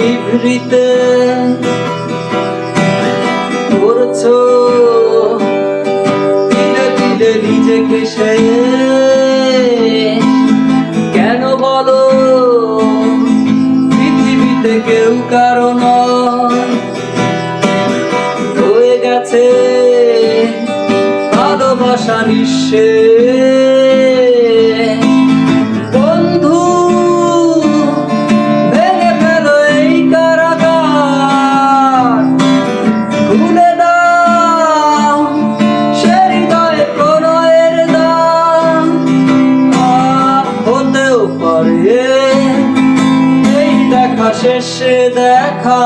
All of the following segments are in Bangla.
নিভৃতে করছ দিলে দিলে নিজেকে সে কেন বলো? পৃথিবীতে কেউ কারণ হয়ে গেছে ভালোবাসা নিঃশেষ। পারে। এই দেখা শেষে দেখা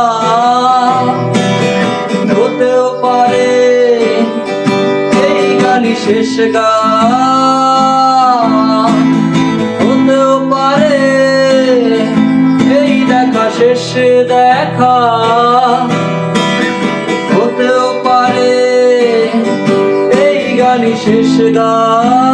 হতেও পারে। এই গানই শেষ গান হতেও পারে। এই দেখা শেষ দেখা হতেও পারে। এই গানই শেষ গান।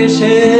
নিজেকে শেষ